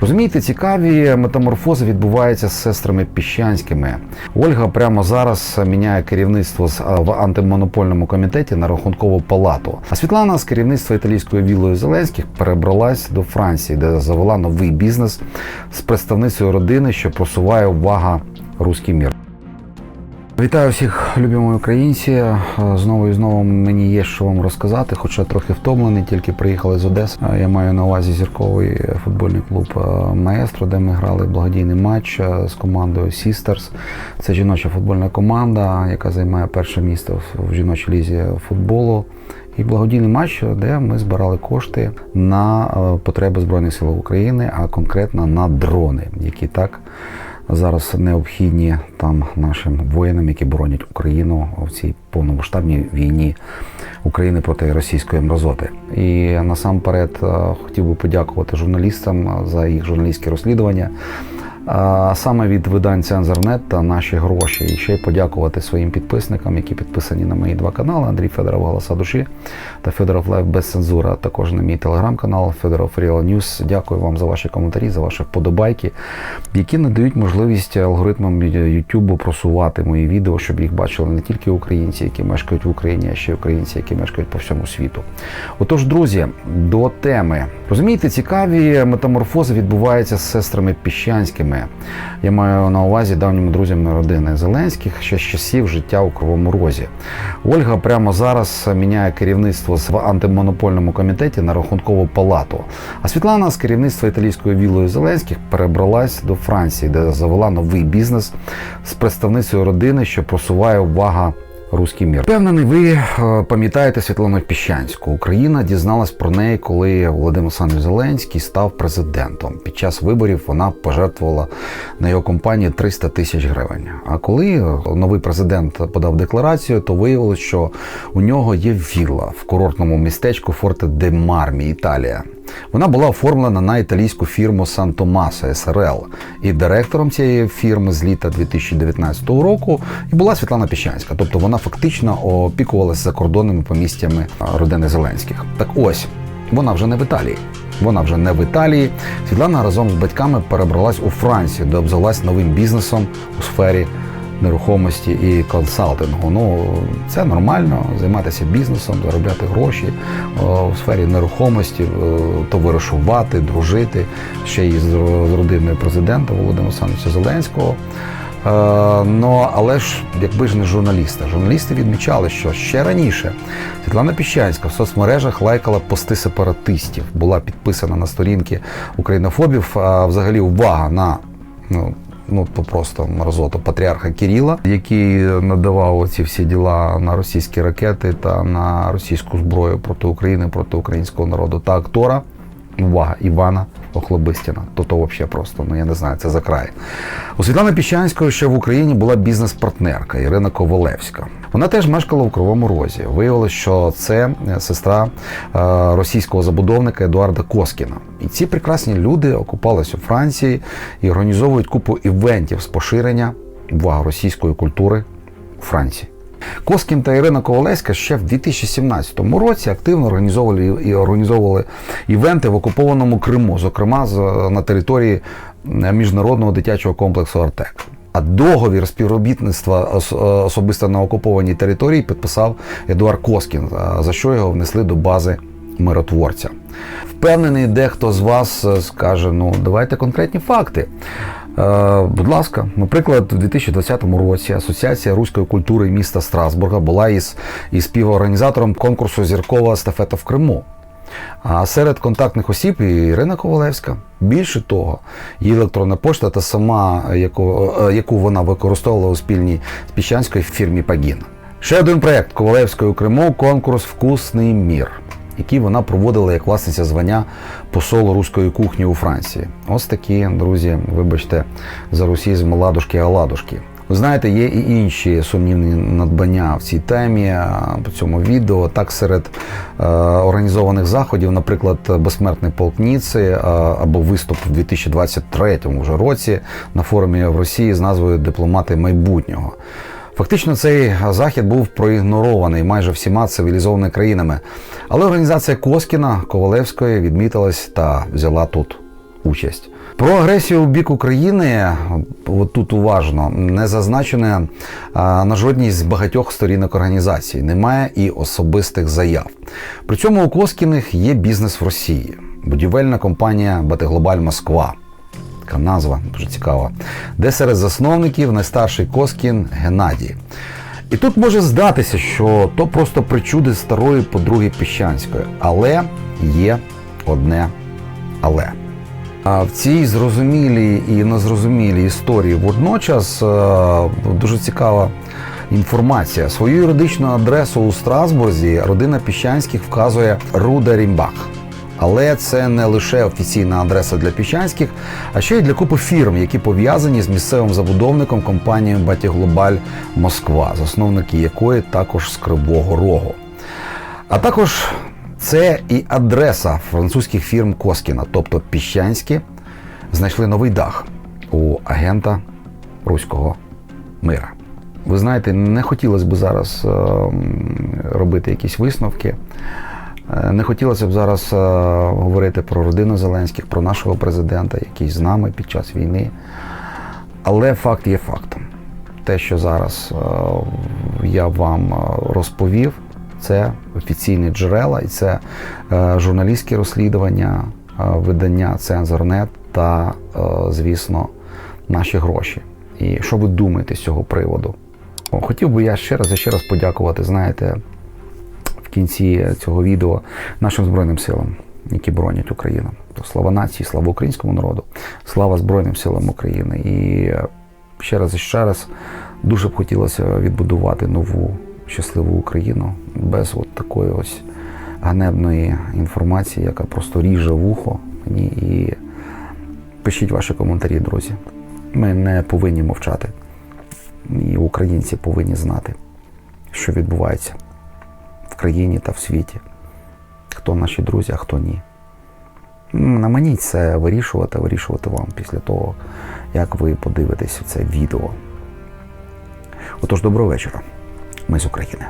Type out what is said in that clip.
Розумієте, цікаві метаморфози відбуваються з сестрами Піщанськими. Ольга прямо зараз міняє керівництво в антимонопольному комітеті на рахункову палату. А Світлана з керівництва італійської вілою Зеленських перебралась до Франції, де завела новий бізнес з представницею родини, що просуває увага руський мір. Вітаю всіх, любі мої українці. Е, Знову і знову мені є що вам розказати, хоча трохи втомлений, тільки приїхали з Одеси. Е, Я маю на увазі зірковий футбольний клуб е, Маестро, де ми грали благодійний матч з командою Sisters. Це жіноча футбольна команда, яка займає перше місце в- жіночій лізі футболу. І благодійний матч, де ми збирали кошти на потреби Збройних сил України, а конкретно на дрони, які так зараз необхідні там нашим воїнам, які боронять Україну в цій повномасштабній війні України проти російської мразоти. І насамперед е, хотів би подякувати журналістам за їх журналістське розслідування. Саме від видань Цензорнет та наші гроші. І ще й подякувати своїм підписникам, які підписані на мої два канали: Андрій Федоров Голоса душі та Федоров Лайв без цензури, а також на мій телеграм-канал Федоров Real News. Дякую вам за ваші коментарі, за ваші вподобайки, які надають можливість алгоритмам YouTube просувати мої відео, щоб їх бачили не тільки українці, які мешкають в Україні, а ще й українці, які мешкають по всьому світу. Отож, друзі, до теми. Розумієте, цікаві метаморфози відбуваються з сестрами Піщанськими. Я маю на увазі давніми друзями родини Зеленських ще з часів життя у Кривому Розі. Ольга прямо зараз міняє керівництво в антимонопольному комітеті на рахункову палату. А Світлана з керівництва італійської вілою Зеленських перебралась до Франції, де завела новий бізнес з представницею родини, що просуває увага Руський мір. Впевнений, ви е, пам'ятаєте Світлану Піщанську. Україна дізналась про неї, коли Володимир Олександрович Зеленський став президентом. Під час виборів вона пожертвувала на його компанії 300 тисяч гривень. А коли е, новий президент подав декларацію, то виявилось, що у нього є вілла в курортному містечку Форте де Мармі, Італія. Вона була оформлена на італійську фірму Сан Томасо СРЛ. І директором цієї фірми з літа 2019 року і була Світлана Піщанська. Тобто вона фактично опікувалася закордонними помістями родини Зеленських. Так ось. Вона вже не в Італії. Вона вже не в Італії. Світлана разом з батьками перебралась у Францію, де обзалась новим бізнесом у сфері нерухомості і консалтингу. Ну це нормально займатися бізнесом, заробляти гроші о, в сфері нерухомості, е, товаришувати, дружити ще й з родиною президента Володимира Олександровича Зеленського. Е, Ну, але ж якби ж не журналісти. Журналісти відмічали, що ще раніше Світлана Піщанська в соцмережах лайкала пости сепаратистів, була підписана на сторінки українофобів. А взагалі увага на ну, ну то просто мразоту патріарха Кіріла, який надавав ці всі діла на російські ракети та на російську зброю проти України, проти українського народу та актора. Увага, Івана Охлобистіна. То то взагалі просто, ну я не знаю, це за край. У Світлани Піщанської ще в Україні була бізнес-партнерка Ірина Ковалевська. Вона теж мешкала у Кривому Розі. Виявилось, що це е, сестра е, російського забудовника Едуарда Коскіна. І ці прекрасні люди окупались у Франції і організовують купу івентів з поширення увага російської культури у Франції. Коскін та Ірина Ковалевська ще в 2017 році активно організовували і організовували івенти в окупованому Криму, зокрема на території е, міжнародного дитячого комплексу Артек. А договір співробітництва е, особисто на окупованій території підписав Едуард Коскін, е, за що його внесли до бази миротворця. Впевнений, дехто з вас скаже: ну давайте конкретні факти. Е, будь ласка, наприклад, у 2020 році Асоціація руської культури міста Страсбурга була із, із співорганізатором конкурсу Зіркова естафета в Криму. А серед контактних осіб Ірина Ковалевська. Більше того, її електронна пошта та сама, яку, е, яку вона використовувала у спільній з фірмі Пагіна. Ще один проєкт Ковалевської у Криму конкурс Вкусний мір, який вона проводила як власниця звання посол руської кухні у Франції. Ось такі, друзі, вибачте, за русізм ладушки оладушки. Ви знаєте, є і інші сумнівні надбання в цій темі по цьому відео. Так, серед е, організованих заходів, наприклад, безсмертний полк Ніци е, або виступ у 2023 вже році на форумі в Росії з назвою Дипломати майбутнього. Фактично, цей захід був проігнорований майже всіма цивілізованими країнами. Але організація Коскіна Ковалевської відмітилась та взяла тут участь. Про агресію у бік України, от тут уважно, не зазначене на жодній з багатьох сторінок організації. Немає і особистих заяв. При цьому у Коскіних є бізнес в Росії, будівельна компанія Батиглобаль Москва. Така назва дуже цікава, де серед засновників найстарший Коскін Геннадій. І тут може здатися, що то просто причуди старої подруги Піщанської, але є одне але. А в цій зрозумілій і незрозумілій історії водночас е, дуже цікава інформація. Свою юридичну адресу у Страсбурзі родина Піщанських вказує Руда Рімбах. Але це не лише офіційна адреса для Піщанських, а ще й для купи фірм, які пов'язані з місцевим забудовником компанією Батіглобаль Москва, засновники якої також з Кривого Рогу. А також це і адреса французьких фірм Коскіна, тобто Піщанські, знайшли новий дах у агента руського мира. Ви знаєте, не хотілося б зараз е, робити якісь висновки. Е, Не хотілося б зараз е, говорити про родину Зеленських, про нашого президента, який з нами під час війни. Але факт є фактом. Те, що зараз е, я вам розповів, це офіційні джерела, і це журналістські розслідування, видання Цензорнет та, звісно, наші гроші. І що ви думаєте з цього приводу? Хотів би я ще раз і ще раз подякувати, знаєте, кінці цього відео нашим Збройним силам, які боронять Україну. То слава нації, слава українському народу, слава Збройним силам України. І ще раз і ще раз дуже б хотілося відбудувати нову щасливу Україну без от такої ось ганебної інформації, яка просто ріже вухо мені. І пишіть ваші коментарі, друзі. Ми не повинні мовчати. І українці повинні знати, що відбувається в країні та в світі. Хто наші друзі, а хто ні. На мені це вирішувати, вирішувати вам після того, як ви подивитесь це відео. Отож, доброго вечора. Ми з України.